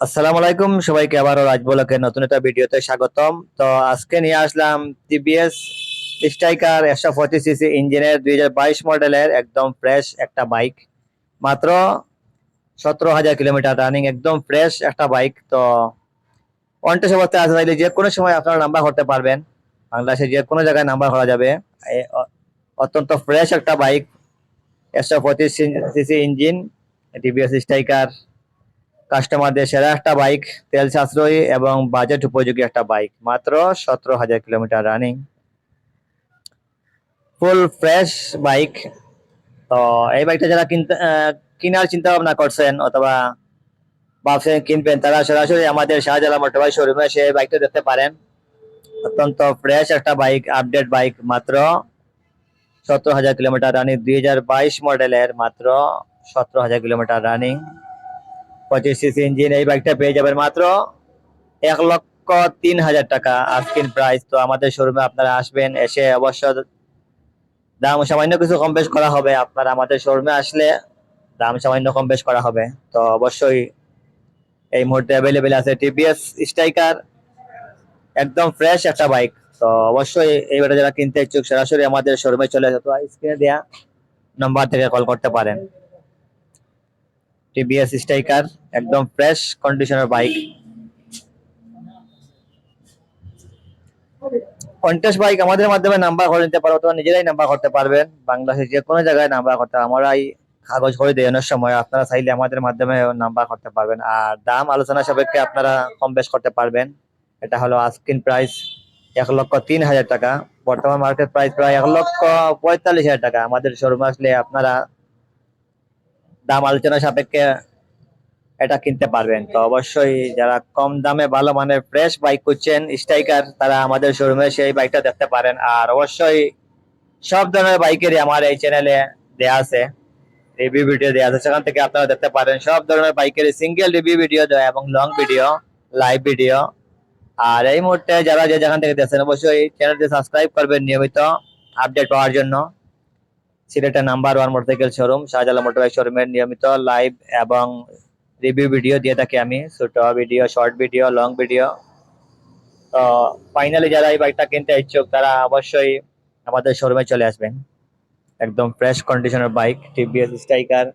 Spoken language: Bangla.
আসসালামু আলাইকুম, সবাইকে আবারও রাজবলকের নতুন একটা ভিডিওতে স্বাগতম। তো আজকে নিয়ে আসলাম টিভিএস স্ট্রাইকার একশো পঁচিশ সিসি ইঞ্জিনের দুই হাজার বাইশ মডেলের একদম ফ্রেশ একটা বাইক মাত্র সতেরো হাজার কিলোমিটার রানিং একদম ফ্রেশ একটা বাইক তো অনটেস অবস্থায় আছে চাইলে যে কোনো সময় আপনারা নাম্বার করতে পারবেন। বাংলাদেশে যে কোনো জায়গায় নাম্বার করা যাবে। অত্যন্ত ফ্রেশ একটা বাইক একশো পঁচিশ সিসি ইঞ্জিন টিভিএস স্ট্রাইকার কাস্টমারদের সেরা একটা বাইক তেল সাশ্রয়ী এবং বাজেট উপযোগী একটা বাইক মাত্র সতেরো হাজার kilometre running full fresh bike তো এই বাইকটা যারা কিনতে কেনার চিন্তা ভাবনা করছেন অথবা ভাবছেন কিনবেন, তারা সরাসরি আমাদের শাহজালাল মোটরবাইক শোরুমে সে বাইকটা দেখতে পারেন। অত্যন্ত ফ্রেশ একটা বাইক আপডেট বাইক মাত্র সতেরো হাজার কিলোমিটার রানিং দুই হাজার বাইশ মডেলের মাত্র সতেরো হাজার কিলোমিটার রানিং পঁচিশ সিসি ইঞ্জিন এই বাইকটা পেয়ে যাবেন মাত্র এক লক্ষ তিন হাজার টাকা। আজকিন প্রাইস তো আমাদের শোরুমে আপনারা আসবেন, এসে অবশ্য দাম সামান্য কিছু কম বেশ করা হবে। আপনারা আমাদের শোরুমে আসলে দাম সামান্য কম বেশ করা হবে। তো অবশ্যই এই মুহূর্তে অ্যাভেলেবেল আছে টিভিএস স্ট্রাইকার একদম ফ্রেশ একটা বাইক তো অবশ্যই এই বাইকটা যারা কিনতে ইচ্ছুক সরাসরি আমাদের শোরুমে চলে আসে তো স্ক্রিনে দেওয়া নাম্বার থেকে কল করতে পারেন। টিভিএস স্ট্রাইকার একদম ফ্রেশ কন্ডিশনের বাইক কন্টেস্ট বাইক আমাদের মাধ্যমে নাম্বার করে নিতে পারো, অথবা নিজেরাই নাম্বার করতে পারবেন। বাংলাদেশে যে কোনো জায়গায় নাম্বার করতে আমরাই কাগজ করে দেওয়ানোর সময়। আপনারা চাইলে আমাদের মাধ্যমে নাম্বার করতে পারবেন। আর দাম আলোচনা সাপেক্ষে আপনারা কম বেশ করতে পারবেন। এটা হলো আস্কিন প্রাইস এক লক্ষ তিন হাজার টাকা। বর্তমান মার্কেট প্রাইস প্রায় এক লক্ষ পঁয়তাল্লিশ হাজার টাকা। আমাদের শোরুমে আসলে আপনারা দাম আলোচনা সাপেক্ষে এটা কিনতে পারবেন। তো অবশ্যই যারা কম দামে ভালো মানের ফ্রেশ বাইক খুঁজছেন স্ট্রাইকার তারা আমাদের শোরুমে সেই বাইকটা দেখতে পারেন। আর অবশ্যই সব ধরনের বাইকেরই আমার এই চ্যানেলে দেয়া আছে। রিভিউ ভিডিও দেওয়া আছে। সেখান থেকে আপনারা দেখতে পারেন। সব ধরনের বাইকের সিঙ্গেল রিভিউ ভিডিও দেয় এবং লং ভিডিও লাইভ ভিডিও আর এই মুহূর্তে যারা যে যেখান থেকে দেখছেন, অবশ্যই চ্যানেলটি সাবস্ক্রাইব করবেন নিয়মিত আপডেট পাওয়ার জন্য। সিলেটের number one motorcycle showroom, Shahjalal motorbike শোরুমের নিয়মিত লাইভ এবং রিভিউ ভিডিও দিয়ে থাকি আমি, ছোট video, short video, long video. তো ফাইনালি যারা এই বাইকটা কিনতে ইচ্ছুক, তারা অবশ্যই আমাদের শোরুমে চলে আসবেন। একদম ফ্রেশ কন্ডিশনের বাইক টিভিএস স্ট্রাইকার